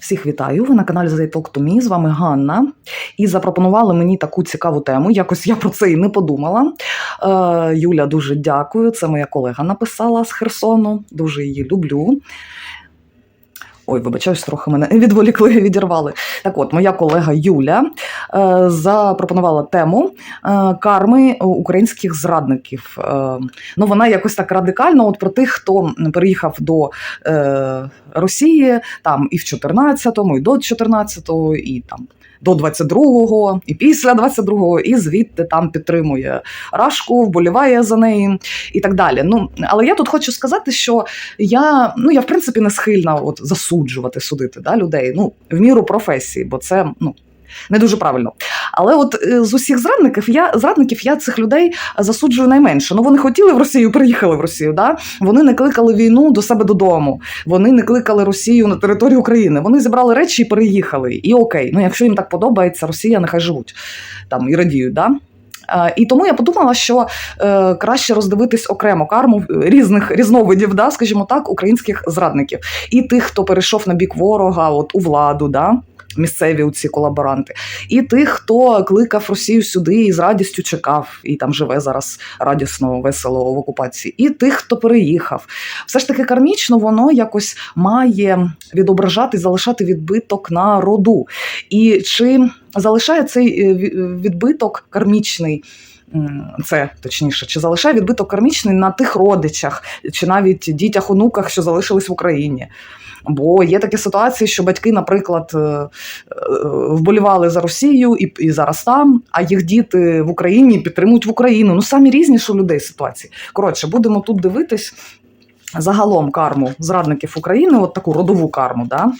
Всіх вітаю. Ви на каналі The Talk to Me. З вами Ганна. І запропонували мені таку цікаву тему. Якось я про це і не подумала. Е, Юля, дуже дякую. Це моя колега написала з Херсону. Дуже її люблю. Ой, вибачаюсь, трохи мене відволікли, відірвали. Так от, моя колега Юля е, запропонувала тему е, карми українських зрадників. Е, ну, вона якось так радикально, от про тих, хто переїхав до е, Росії там і в 14-му, і до 14-го, і там. До 22-го, і після 22-го, і звідти там підтримує Рашку, вболіває за неї і так далі. Ну але я тут хочу сказати, що я ну я в принципі не схильна от засуджувати, судити да, людей. Ну в міру професії, бо це ну. Не дуже правильно. Але от е, з усіх зрадників я зрадників я цих людей засуджую найменше. Ну вони хотіли в Росію, приїхали в Росію. Да? Вони не кликали війну до себе додому. Вони не кликали Росію на територію України. Вони зібрали речі і переїхали. І окей, ну якщо їм так подобається, Росія нехай живуть там і радіють. Да? Е, І тому я подумала, що е, краще роздивитись окремо карму різних різновидів, да, скажімо так, українських зрадників, і тих, хто перейшов на бік ворога, от у владу, да, місцеві у ці колаборанти, і тих, хто кликав Росію сюди і з радістю чекав, і там живе зараз радісно, весело в окупації, і тих, хто переїхав. Все ж таки кармічно воно якось має відображати, залишати відбиток на роду. І чи залишає цей е, відбиток кармічний? Це точніше, чи залишає відбиток кармічний на тих родичах, чи навіть дітях, онуках, що залишились в Україні. Бо є такі ситуації, що батьки, наприклад, е, е, вболівали за Росію і, і зараз там, а їх діти в Україні підтримують в Україну. Ну самі різні у людей ситуації. Коротше, будемо тут дивитись загалом карму зрадників України, от таку родову карму. Да?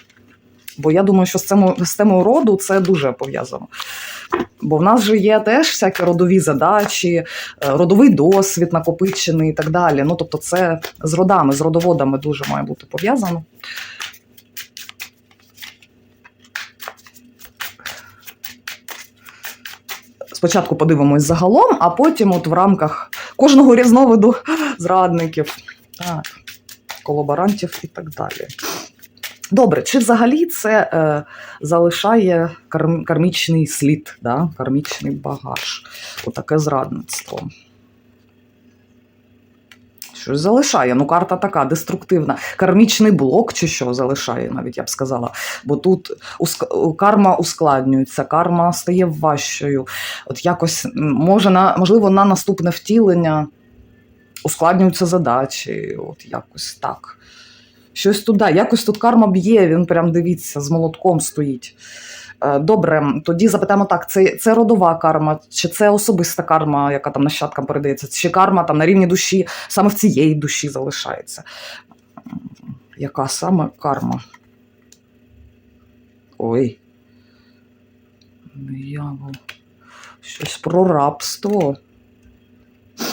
Бо я думаю, що з цим, з темою роду це дуже пов'язано. Бо в нас же є теж всякі родові задачі, е, родовий досвід накопичений і так далі. Ну, тобто, це з родами, з родоводами дуже має бути пов'язано. Спочатку подивимось загалом, а потім, от в рамках кожного різновиду зрадників, так, колаборантів і так далі. Добре, чи взагалі це е, залишає карм, кармічний слід, да? кармічний багаж? Отаке зрадництво. Щось залишає. Ну, карта така деструктивна. Кармічний блок чи що залишає, навіть я б сказала. Бо тут карма ускладнюється, карма стає важчою. От якось може на можливо на наступне втілення ускладнюються задачі. От якось так. Щось туди, якось тут карма б'є, він прям дивіться, з молотком стоїть. Е, Добре, тоді запитаємо так: це, це родова карма, чи це особиста карма, яка там нащадкам передається, чи карма там на рівні душі саме в цієї душі залишається? Яка саме карма? Ой. Диявол. Щось про рабство.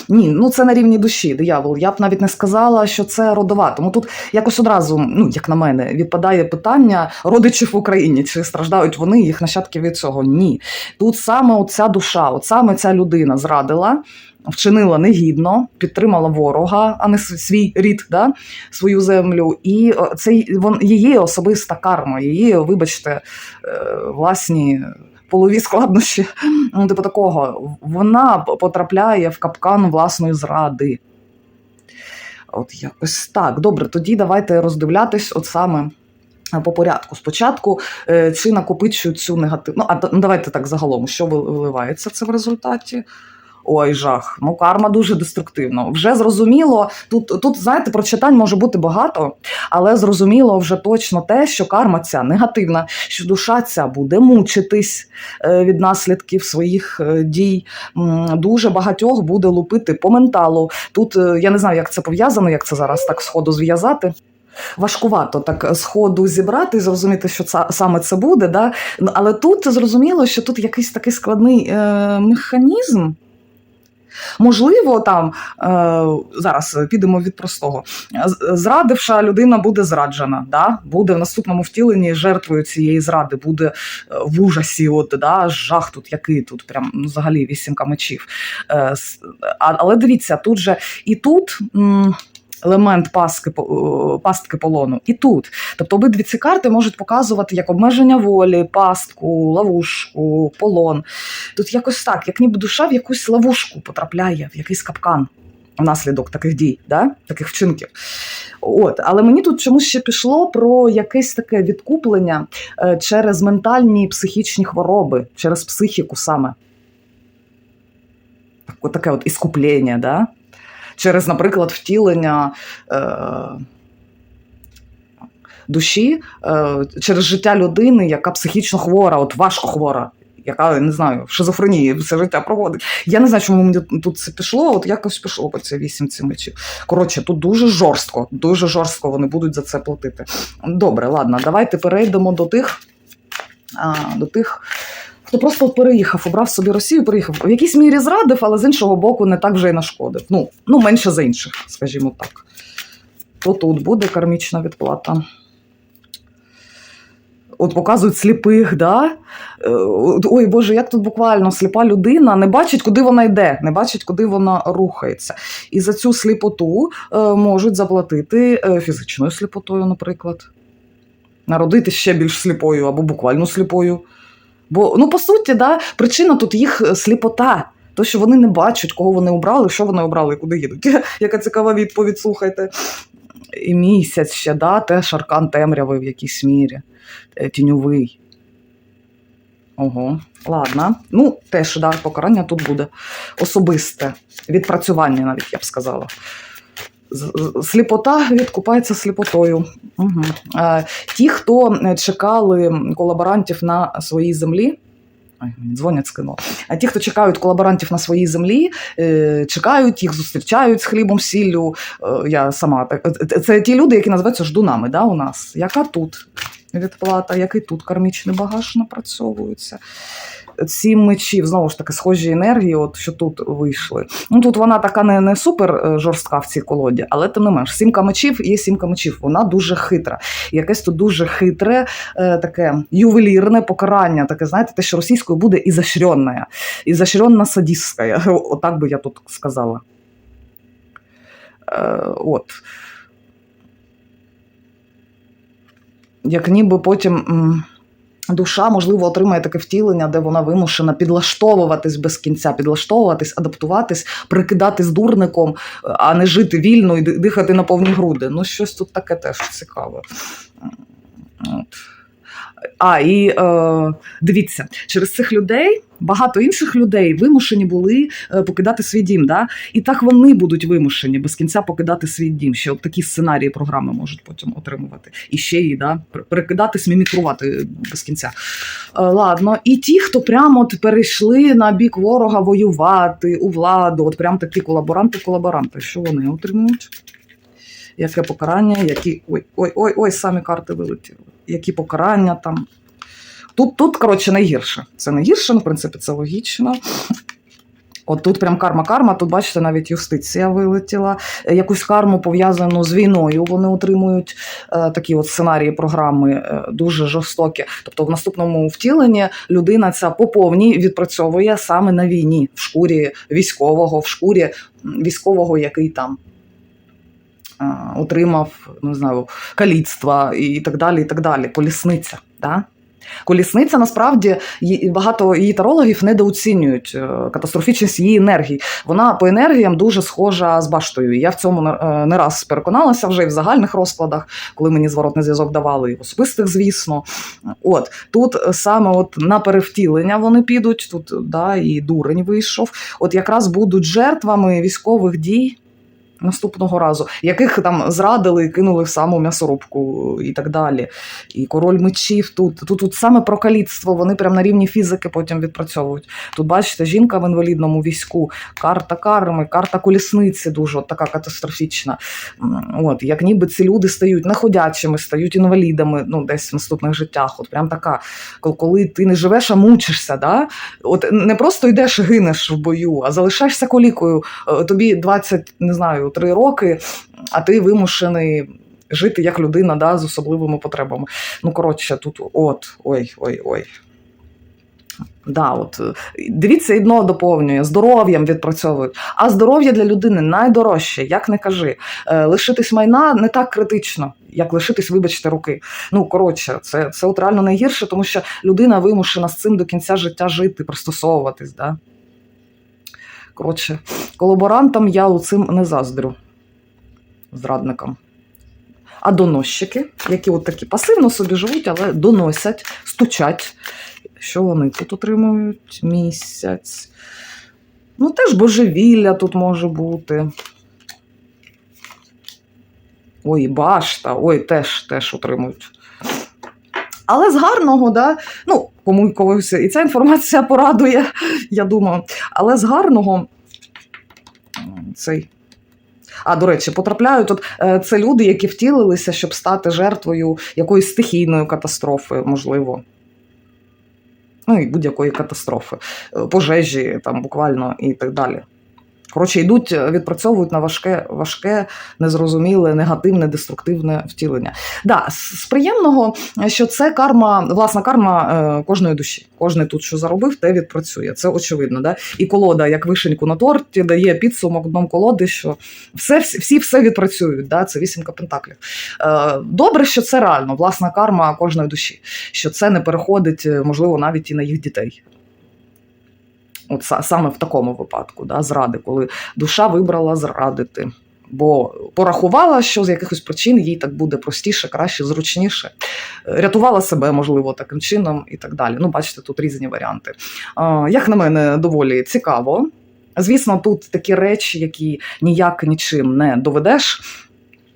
Ні, ну це на рівні душі, диявол. Я б навіть не сказала, що це родова. Тому тут якось одразу, ну як на мене, відпадає питання родичів в Україні, чи страждають вони, їх нащадки від цього? Ні. Тут саме оця душа, от саме ця людина зрадила, вчинила негідно, підтримала ворога, а не свій рід, да? свою землю. І о, це вон, її особиста карма, її, вибачте, е, власні. Полові складнощі, ну, типу такого, вона потрапляє в капкан власної зради. От якось так. Добре, тоді давайте роздивлятись от саме е, по порядку. Спочатку, е, чи накопичують цю негативну. Ну, а ну, давайте так загалом, що виливається це в результаті? Ой, жах. Ну, карма дуже деструктивна. Вже зрозуміло, тут, тут, знаєте, прочитань може бути багато, але зрозуміло вже точно те, що карма ця негативна, що душа ця буде мучитись е, від наслідків своїх е, дій. Дуже багатьох буде лупити по менталу. Тут е, я не знаю, як це пов'язано, як це зараз так сходу зв'язати. Важкувато так сходу зібрати і зрозуміти, що це саме це буде. Да? Але тут зрозуміло, що тут якийсь такий складний е, механізм. Можливо, там е, зараз підемо від простого. Зрадивша людина буде зраджена, да? буде в наступному втіленні жертвою цієї зради, буде е, в ужасі, от, да? жах тут який тут, прям ну, взагалі вісімка мечів. Е, але дивіться, тут же і тут. Елемент пастки, е, пастки полону, і тут. Тобто обидві ці карти можуть показувати як обмеження волі, пастку, ловушку, полон. Тут якось так, як ніби душа в якусь ловушку потрапляє, в якийсь капкан внаслідок таких дій, да? таких вчинків. От, але мені тут чомусь ще пішло про якесь таке відкуплення е, через ментальні і психічні хвороби, через психіку саме. Таке от іскуплення, да? Через, наприклад, втілення е, душі е, через життя людини, яка психічно хвора, от важко хвора. Яка не знаю, в шизофренії все життя проводить. Я не знаю, чому мені тут це пішло. От якось пішло по цій вісімці мечів. Коротше, тут дуже жорстко, дуже жорстко вони будуть за це платити. Добре, ладно, давайте перейдемо до тих, до тих, хто просто переїхав, обрав собі Росію, переїхав. В якійсь мірі зрадив, але з іншого боку, не так вже й нашкодив. Ну, ну менше за інших, скажімо так. То тут буде кармічна відплата. От показують сліпих, да? Е, Ой Боже, як тут буквально сліпа людина не бачить, куди вона йде, не бачить, куди вона рухається. І за цю сліпоту е, можуть заплатити е, фізичною сліпотою, наприклад. Народити ще більш сліпою або буквально сліпою. Бо, ну, по суті, да, причина тут їх е, сліпота. То, що вони не бачать, кого вони обрали, що вони обрали куди їдуть. Яка цікава відповідь, слухайте. І місяць ще, да, теж аркан темряви в якійсь мірі, е, тіньовий. Ого, ладно. Ну, теж, да, покарання тут буде особисте, відпрацювання, навіть я б сказала. Сліпота відкупається сліпотою. Угу. Ті, хто е, чекали колаборантів на своїй землі. Ой, мені дзвонять з кіно. А ті, хто чекають колаборантів на своїй землі, е, чекають, їх зустрічають з хлібом, сіллю. Я сама Це ті люди, які називаються ждунами да, у нас. Яка тут відплата, який тут кармічний багаж напрацьовується? Сім мечів, знову ж таки, схожі енергії, от що тут вийшли. Ну тут вона така не, не супер е, жорстка в цій колоді, але тим не менш, сімка мечів є сімка мечів. Вона дуже хитра. Якесь тут дуже хитре, е, таке ювелірне покарання, таке, знаєте, те, що російською буде ізощренне, ізощренно садистське. Отак би я тут сказала. Е, от. Як ніби потім. Душа, можливо, отримає таке втілення, де вона вимушена підлаштовуватись без кінця, підлаштовуватись, адаптуватись, прикидатись дурником, а не жити вільно і дихати на повні груди. Ну, щось тут таке теж цікаве. От. А, і е, дивіться, через цих людей багато інших людей вимушені були е, покидати свій дім. Да? І так вони будуть вимушені без кінця покидати свій дім. Ще от такі сценарії програми можуть потім отримувати. І ще і да, перекидатись, мімікрувати без кінця. Е, ладно, і ті, хто прямо от перейшли на бік ворога воювати у владу, от прям такі колаборанти-колаборанти, що вони отримують? Яке покарання, які. Ой, ой, ой, ой, самі карти вилетіли. Які покарання там. Тут, тут, коротше, найгірше. Це найгірше, ну, в принципі, це логічно. От тут прям карма-карма, тут, бачите, навіть юстиція вилетіла. Якусь карму пов'язану з війною вони отримують е, такі от сценарії програми е, дуже жорстокі. Тобто в наступному втіленні людина ця по повній відпрацьовує саме на війні, в шкурі військового, в шкурі військового, який там отримав не знаю, каліцтва і так далі. і так далі. Колісниця. Да? Колісниця насправді багато її тарологів недооцінюють е, катастрофічність її енергії. Вона по енергіям дуже схожа з баштою. Я в цьому не- е, раз переконалася вже і в загальних розкладах, коли мені зворотний зв'язок давали, і в особистих, звісно. От тут е, саме от на перевтілення вони підуть. Тут да, і дурень вийшов. От якраз будуть жертвами військових дій. Наступного разу, яких там зрадили і кинули в саму м'ясорубку і так далі. І король мечів тут. Тут, тут саме про каліцтво, вони прямо на рівні фізики потім відпрацьовують. Тут, бачите, жінка в інвалідному війську, карта карми, карта колісниці дуже от така катастрофічна. От, як ніби ці люди стають неходячими, стають інвалідами ну, десь в наступних життях. От прям така, коли ти не живеш, а мучишся. Да? От не просто йдеш і гинеш в бою, а залишаєшся колікою. Е, Тобі 20, не знаю, 3 роки, а ти вимушений жити як людина да, з особливими потребами. Ну, коротше, тут от, ой, ой, ой. Да, от, е, дивіться, і дно доповнює, здоров'ям відпрацьовують. А здоров'я для людини найдорожче, як не кажи. Е, лишитись майна не так критично, як лишитись, вибачте, руки. Ну, коротше, це, це от реально найгірше, тому що людина вимушена з цим до кінця життя жити, пристосовуватись. Да? Коротше, колаборантам я у цим не заздрю зрадникам. А доносчики, які от такі пасивно собі живуть, але доносять, стучать. Що вони тут отримують місяць? Ну, теж божевілля тут може бути. Ой, башта, ой, теж теж отримують. Але з гарного, да, ну, кому когось і ця інформація порадує, я думаю. Але з гарного цей. А, до речі, потрапляють тут е, це люди, які втілилися, щоб стати жертвою якоїсь стихійної катастрофи, можливо. Ну і будь-якої катастрофи, е, пожежі там буквально і так далі. Коротше, йдуть, е, відпрацьовують на важке, важке, незрозуміле, негативне, деструктивне втілення. Да, з приємного, що це карма, власна карма е, кожної душі. Кожний тут, що заробив, те відпрацює. Це очевидно. Да? І колода, як вишеньку на торті, дає підсумок дном колоди, що все, всі, все відпрацюють. Да? Це вісімка пентаклів. Е, добре, що це реально власна карма кожної душі, що це не переходить, можливо, навіть і на їх дітей. От саме в такому випадку, да, зради, коли душа вибрала зрадити. Бо порахувала, що з якихось причин їй так буде простіше, краще, зручніше. Е, Рятувала себе, можливо, таким чином і так далі. Ну, бачите, тут різні варіанти. Як на мене, доволі цікаво. Звісно, тут такі речі, які ніяк нічим не доведеш,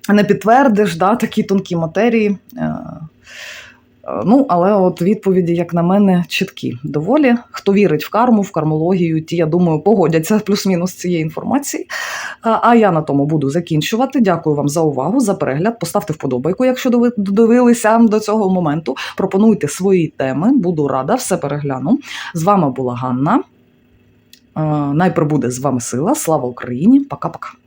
не підтвердиш, да, такі тонкі матерії. Е, е, Ну, але от відповіді, як на мене, чіткі. Доволі. Хто вірить в карму, в кармологію, ті, я думаю, погодяться плюс-мінус цієї інформації. А а я на тому буду закінчувати. Дякую вам за увагу, за перегляд. Поставте вподобайку, якщо додивилися до цього моменту. Пропонуйте свої теми. Буду рада, все перегляну. З вами була Ганна. Е, Найприбуде з вами сила. Слава Україні! Пока-пока.